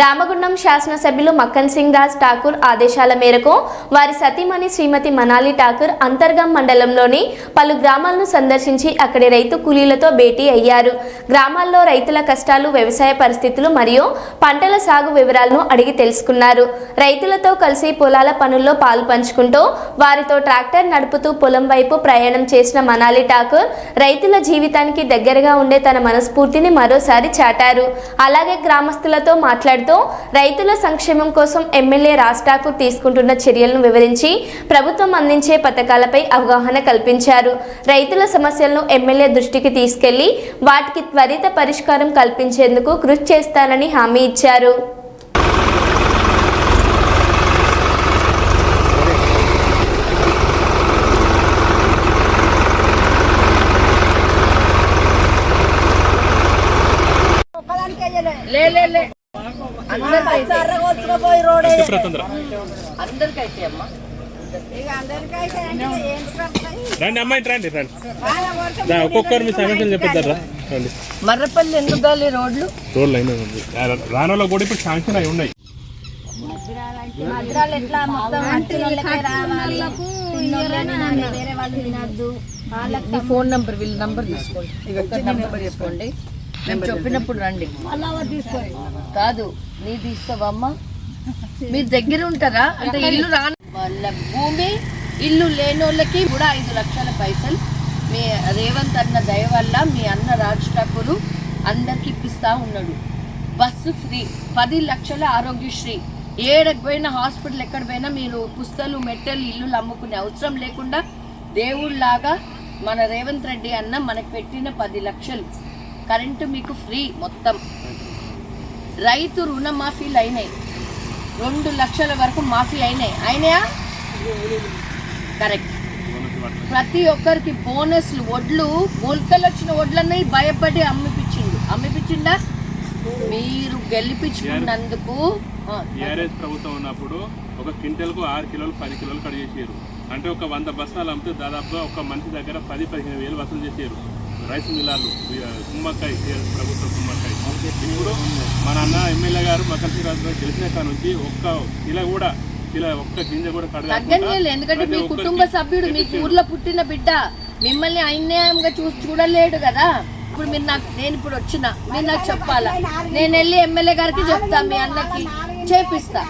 రామగుండం శాసనసభ్యులు మక్కన్ సింగ్ రాజ్ ఠాకూర్ ఆదేశాల మేరకు వారి సతీమణి శ్రీమతి మనాలి ఠాకూర్ అంతర్గం మండలంలోని పలు గ్రామాలను సందర్శించి అక్కడి రైతు కూలీలతో భేటీ అయ్యారు. గ్రామాల్లో రైతుల కష్టాలు వ్యవసాయ పరిస్థితులు మరియు పంటల సాగు వివరాలను అడిగి తెలుసుకున్నారు. రైతులతో కలిసి పొలాల పనుల్లో పాలు పంచుకుంటూ వారితో ట్రాక్టర్ నడుపుతూ పొలం వైపు ప్రయాణం చేసిన మనాలి ఠాకూర్ రైతుల జీవితానికి దగ్గరగా ఉండే తన మనస్ఫూర్తిని మరోసారి చాటారు. అలాగే గ్రామస్తులతో మాట్లాడుతూ రైతుల సంక్షేమం కోసం ఎమ్మెల్యే రాజ్ ఠాకూర్ తీసుకుంటున్న చర్యలను వివరించి ప్రభుత్వం అందించే పథకాలపై అవగాహన కల్పించారు. రైతుల సమస్యలను ఎమ్మెల్యే దృష్టికి తీసుకెళ్ళి వాటికి త్వరిత పరిష్కారం కల్పించేందుకు కృషి చేస్తానని హామీ ఇచ్చారు. లే లే లే. అందరికైతే. రోడ్ అమ్మా. అమ్మాయి రండి రండి ఒక్కొక్కరు మీ సమస్యలు చెప్పిద్దారా రండి. మర్రపల్లి ఎందుకు గాలి రోడ్లు? రోడ్లు అయినా ఉంది. రానోలో కూడా ఇప్పుడు శాంక్షన్ అయి ఉన్నాయి. ఫోన్ నంబర్ వీళ్ళ నంబర్ తీసుకోండి. ఒక్క నంబర్ చెప్పండి మేము చెప్పినప్పుడు రండి. కాదు నీ తీస్తావా అమ్మా మీరు దగ్గర ఉంటారా? అంటే ఇల్లు రాని వాళ్ళ భూమి ఇల్లు లేనోళ్ళకి కూడా ఐదు లక్షల పైసలు. మీ రేవంత్ అన్న దయ వల్ల మీ అన్న రాజ్ ఠాకూర్ అందరికి ఇప్పిస్తా ఉన్నాడు. బస్సు ఫ్రీ పది లక్షల ఆరోగ్యశ్రీ ఏడకి పోయినా హాస్పిటల్ ఎక్కడ పోయినా మీరు పుస్తలు మెట్టెలు ఇల్లులు అమ్ముకునే అవసరం లేకుండా దేవుళ్ళలాగా మన రేవంత్ రెడ్డి అన్న మనకు పెట్టిన పది లక్షలు. కరెంటు మీకు ఫ్రీ మొత్తం. రైతు రుణమాఫీలు అయినాయి రెండు లక్షల వరకు మాఫీ అయినాయి అయినాయా? కరెక్ట్. ప్రతి ఒక్కరికి బోనస్లు వడ్లు మొలకలు వచ్చిన వడ్లన్నీ భయపడి అమ్మిపించిండు. అమ్మిపించిండా? మీరు గెలిపించుకున్నందుకు టీఆర్ఎస్ ప్రభుత్వం ఉన్నప్పుడు ఒక క్వింటల్కు ఆరు కిలోలు పది కిలోలు కట్ చేసారు అంటే ఒక వంద బస్తాలు అమ్మితే దాదాపుగా ఒక మనిషి దగ్గర పది పదిహేను వేలు వసూలు చేసారు రైస్ మిల్లార్లు కుమ్మక్కాయ ప్రభుత్వం కుమ్మక్కాయ ఇప్పుడు మన అన్న ఎమ్మెల్యే గారు మకల్ శ్రీరాజు గారు గెలిచిన కాడ నుంచి ఒక్క కిలో కూడా కిలో ఒక్క గింజ కూడా తగ్గనియలే ఎందుకంటే మీ కుటుంబ సభ్యుడు మీకు ఊర్లో పుట్టిన బిడ్డ మిమ్మల్ని అన్యాయంగా చూసి చూడలేడు కదా? ఇప్పుడు మీరు నాకు నేను ఇప్పుడు వచ్చిన మీరు నాకు చెప్పాలా? నేను వెళ్ళి ఎమ్మెల్యే గారికి చెప్తా మీ అన్నకి చేపిస్తా.